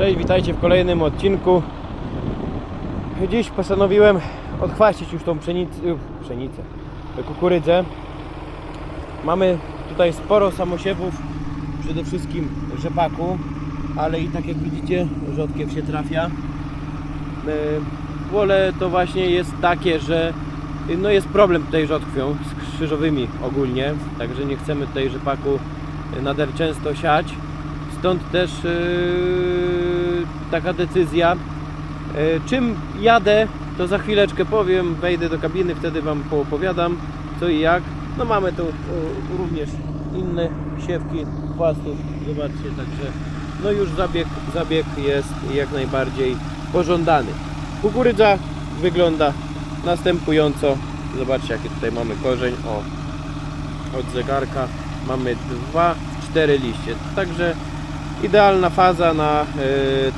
Cześć, witajcie w kolejnym odcinku. Dziś postanowiłem odchwaścić już tą pszenicę, pszenicę, kukurydzę. Mamy tutaj sporo samosiewów, przede wszystkim rzepaku, ale i tak jak widzicie, rzodkiew się trafia. E, Pole to właśnie jest takie, że no jest problem tutaj rzodkwią, z krzyżowymi ogólnie, także nie chcemy tutaj rzepaku nader często siać. Stąd też yy, taka decyzja. Yy, czym jadę, to za chwileczkę powiem, wejdę do kabiny, wtedy Wam poopowiadam co i jak. No mamy tu yy, również inne siewki płastów, zobaczcie, także no już zabieg, zabieg jest jak najbardziej pożądany. Kukurydza wygląda następująco. Zobaczcie jakie tutaj mamy korzeń. O, od zegarka mamy dwa, cztery liście. Także idealna faza na e,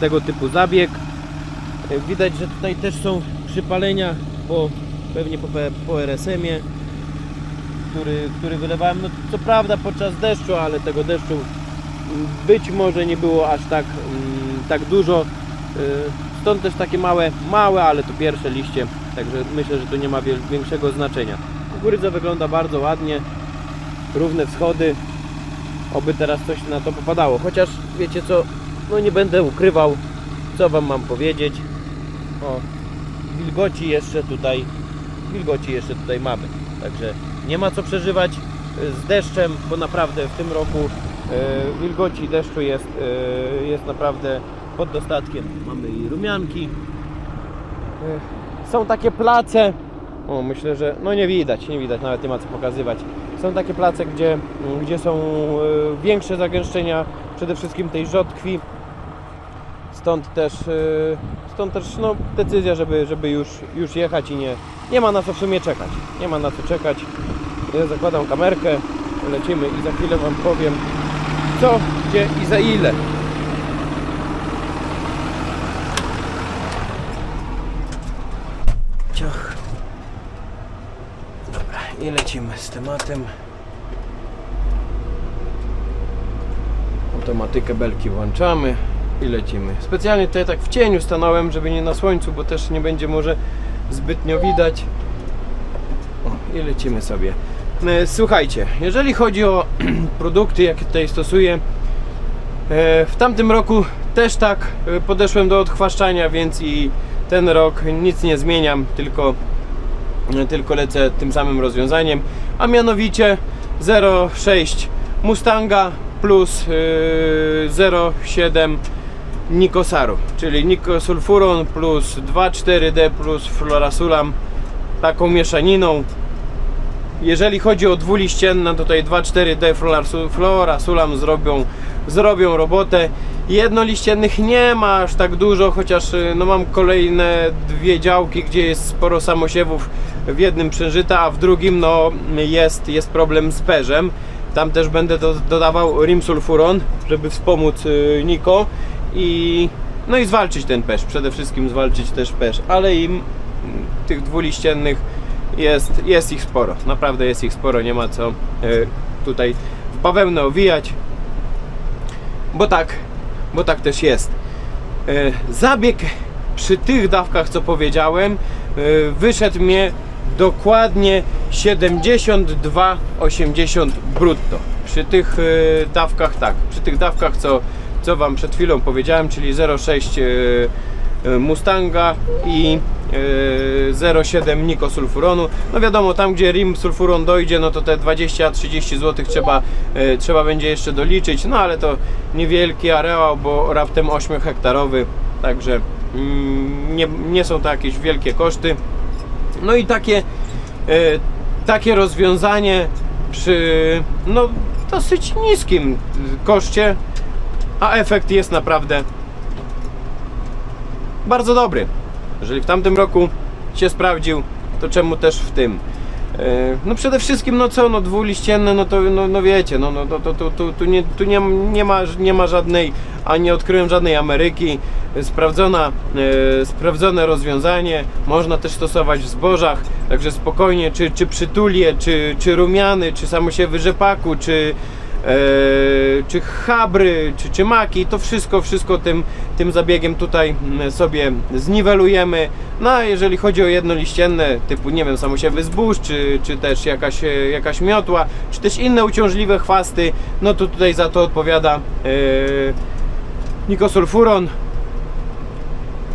tego typu zabieg. E, Widać, że tutaj też są przypalenia po, pewnie po, po RSM-ie, który, który wylewałem. No, co prawda podczas deszczu, ale tego deszczu być może nie było aż tak, mm, tak dużo. E, Stąd też takie małe, małe, ale to pierwsze liście. Także myślę, że to nie ma większego znaczenia. Kukurydza wygląda bardzo ładnie. Równe wschody. Oby teraz coś na to popadało. Chociaż wiecie co, no nie będę ukrywał, co wam mam powiedzieć. O, wilgoci jeszcze tutaj, wilgoci jeszcze tutaj mamy. Także nie ma co przeżywać y, z deszczem, bo naprawdę w tym roku y, wilgoci deszczu jest, y, jest naprawdę pod dostatkiem. Mamy i rumianki. Są takie place, o, myślę, że no nie widać, nie widać, nawet nie ma co pokazywać. Są takie place, gdzie, gdzie są e, większe zagęszczenia, przede wszystkim tej rzodkwi. Stąd też, e, stąd też no, decyzja, żeby, żeby już, już jechać i nie, nie ma na co w sumie czekać. Nie ma na co czekać. Ja zakładam kamerkę, lecimy i za chwilę Wam powiem co, gdzie i za ile. I lecimy z tematem. Automatykę belki włączamy i lecimy. Specjalnie tutaj tak w cieniu stanąłem, żeby nie na słońcu, bo też nie będzie może zbytnio widać. O, i lecimy sobie. E, Słuchajcie, jeżeli chodzi o produkty, jakie tutaj stosuję, e, w tamtym roku też tak e, podeszłem do odchwaszczania, więc i ten rok nic nie zmieniam, tylko tylko lecę tym samym rozwiązaniem, a mianowicie 0,6 Mustanga plus yy, 0,7 Nikosaru, czyli Nikosulfuron plus 2,4D plus Florasulam, taką mieszaniną. Jeżeli chodzi o dwuliścienne, tutaj 2,4D Florasu- Florasulam zrobią, zrobią robotę. Jednoliściennych nie ma aż tak dużo, chociaż y, no mam kolejne dwie działki, gdzie jest sporo samosiewów w jednym przężyta, a w drugim no jest, jest problem z perzem. Tam też będę do, dodawał rimsulfuron, żeby wspomóc y, Niko i no i zwalczyć ten pesz, przede wszystkim zwalczyć też pesz, ale i tych dwuliściennych jest, jest ich sporo, naprawdę jest ich sporo, nie ma co y, tutaj w bawełnę owijać, bo tak, bo tak też jest. E, Zabieg przy tych dawkach, co powiedziałem, e, wyszedł mnie dokładnie 72,80 brutto. Przy tych e, dawkach, tak, przy tych dawkach, co, co Wam przed chwilą powiedziałem, czyli 0,6 e, e, Mustanga i e, 0,7 nikosulfuronu. No wiadomo, tam gdzie rim sulfuron dojdzie, no to te 20-30 zł trzeba, e, trzeba będzie jeszcze doliczyć, no ale to niewielki areał, bo raptem 8 hektarowy, także mm, nie, nie są to jakieś wielkie koszty. No i takie, e, takie rozwiązanie przy no, dosyć niskim koszcie, a efekt jest naprawdę bardzo dobry. Jeżeli w tamtym roku się sprawdził, to czemu też w tym? E, No przede wszystkim, no co, no dwuliścienne, no to, no, no wiecie, no, no to, to, to, tu, tu, nie, tu nie, nie, ma, nie ma żadnej, a nie odkryłem żadnej Ameryki, sprawdzona, e, sprawdzone rozwiązanie, można też stosować w zbożach, także spokojnie, czy, czy przytulie, czy, czy rumiany, czy samosiewy rzepaku, czy czy chabry, czy, czy maki, to wszystko, wszystko tym, tym zabiegiem tutaj mm, sobie zniwelujemy. No a jeżeli chodzi o jednoliścienne, typu nie wiem, samosiewy zbóż, czy, czy też jakaś, e, jakaś miotła, czy też inne uciążliwe chwasty, no to tutaj za to odpowiada e, nikosulfuron,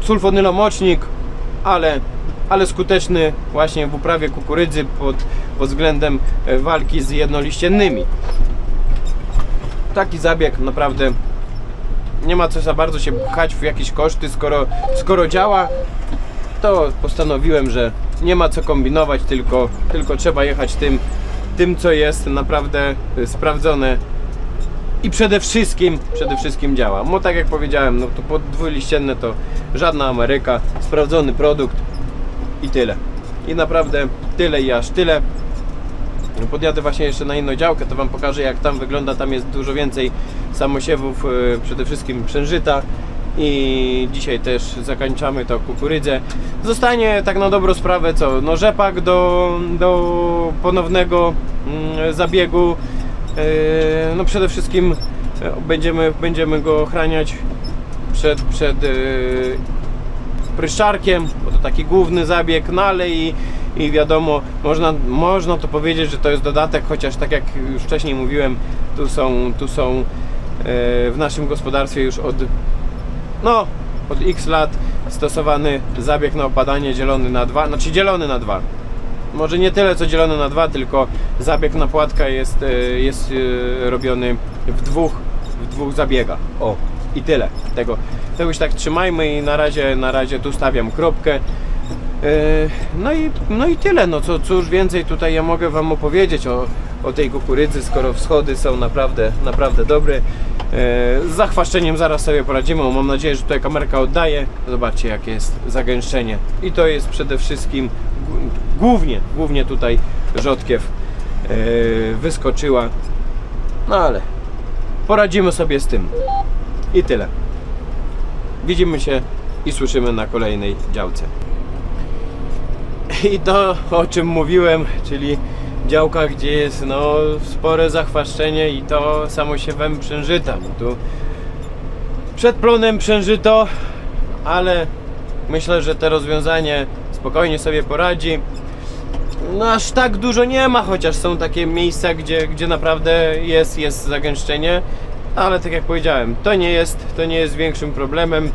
sulfonylomocznik, ale, ale skuteczny właśnie w uprawie kukurydzy pod, pod względem e, walki z jednoliściennymi. Taki zabieg naprawdę nie ma co za bardzo się pchać w jakieś koszty, skoro, skoro działa, to postanowiłem, że nie ma co kombinować, tylko, tylko trzeba jechać tym, tym, co jest naprawdę y, sprawdzone i przede wszystkim, przede wszystkim działa. Bo tak jak powiedziałem, no to podwójliścienne to żadna Ameryka, sprawdzony produkt i tyle. I naprawdę tyle i aż tyle. Podjadę właśnie jeszcze na inną działkę, to Wam pokażę jak tam wygląda. Tam jest dużo więcej samosiewów, e, przede wszystkim przężyta. I dzisiaj też zakończamy to kukurydzę. Zostanie tak na dobrą sprawę co? No rzepak do, do ponownego mm, zabiegu. E, No przede wszystkim e, będziemy, będziemy go ochraniać przed, przed pryszczarkiem, bo to taki główny zabieg, no ale i, i wiadomo, można, można to powiedzieć, że to jest dodatek, chociaż tak jak już wcześniej mówiłem, tu są, tu są e, w naszym gospodarstwie już od no, od x lat stosowany zabieg na opadanie dzielony na dwa, znaczy dzielony na dwa. Może nie tyle co dzielony na dwa, tylko zabieg na płatka jest, e, jest e, robiony w dwóch, w dwóch zabiegach. O, i tyle. Tego, tego już tak trzymajmy i na razie, na razie tu stawiam kropkę. E, No i, no i tyle, no co, cóż więcej tutaj ja mogę Wam opowiedzieć o, o tej kukurydzy, skoro wschody są naprawdę, naprawdę dobre. E, Z zachwaszczeniem zaraz sobie poradzimy, mam nadzieję, że tutaj kamerka oddaje. Zobaczcie jakie jest zagęszczenie. I to jest przede wszystkim, głównie, głównie tutaj rzodkiew e, wyskoczyła. No ale poradzimy sobie z tym. I tyle. Widzimy się i słyszymy na kolejnej działce. I to o czym mówiłem, czyli działka, gdzie jest no spore zachwaszczenie i to samosiewem przężyta. Bo tu przed plonem przężyto, ale myślę, że to rozwiązanie spokojnie sobie poradzi. No aż tak dużo nie ma, chociaż są takie miejsca, gdzie, gdzie naprawdę jest, jest zagęszczenie. Ale tak jak powiedziałem, to nie jest, to nie jest większym problemem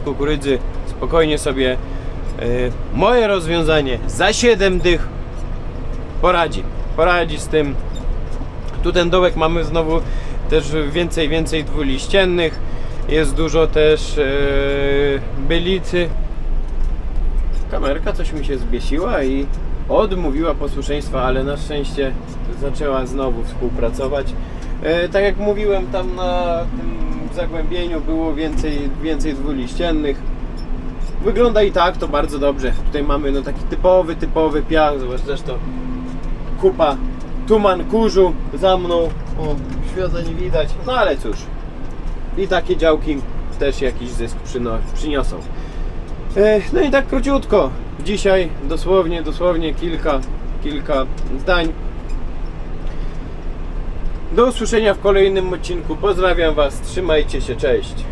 w kukurydzy spokojnie sobie moje rozwiązanie za 7 dych poradzi. Poradzi z tym. Tu ten dołek mamy znowu też więcej, więcej dwuliściennych. Jest dużo też y, bylicy. Kamerka coś mi się zbiesiła i odmówiła posłuszeństwa, ale na szczęście zaczęła znowu współpracować. E, tak jak mówiłem, tam na tym zagłębieniu było więcej, więcej dwuliściennych. Wygląda i tak to bardzo dobrze. Tutaj mamy no taki typowy, typowy piach. Zobacz zresztą kupa, tuman kurzu za mną. O, świata nie widać. No ale cóż. I takie działki też jakiś zysk przyniosą. E, No i tak króciutko. Dzisiaj dosłownie, dosłownie kilka, kilka zdań. Do usłyszenia w kolejnym odcinku. Pozdrawiam Was, trzymajcie się, cześć.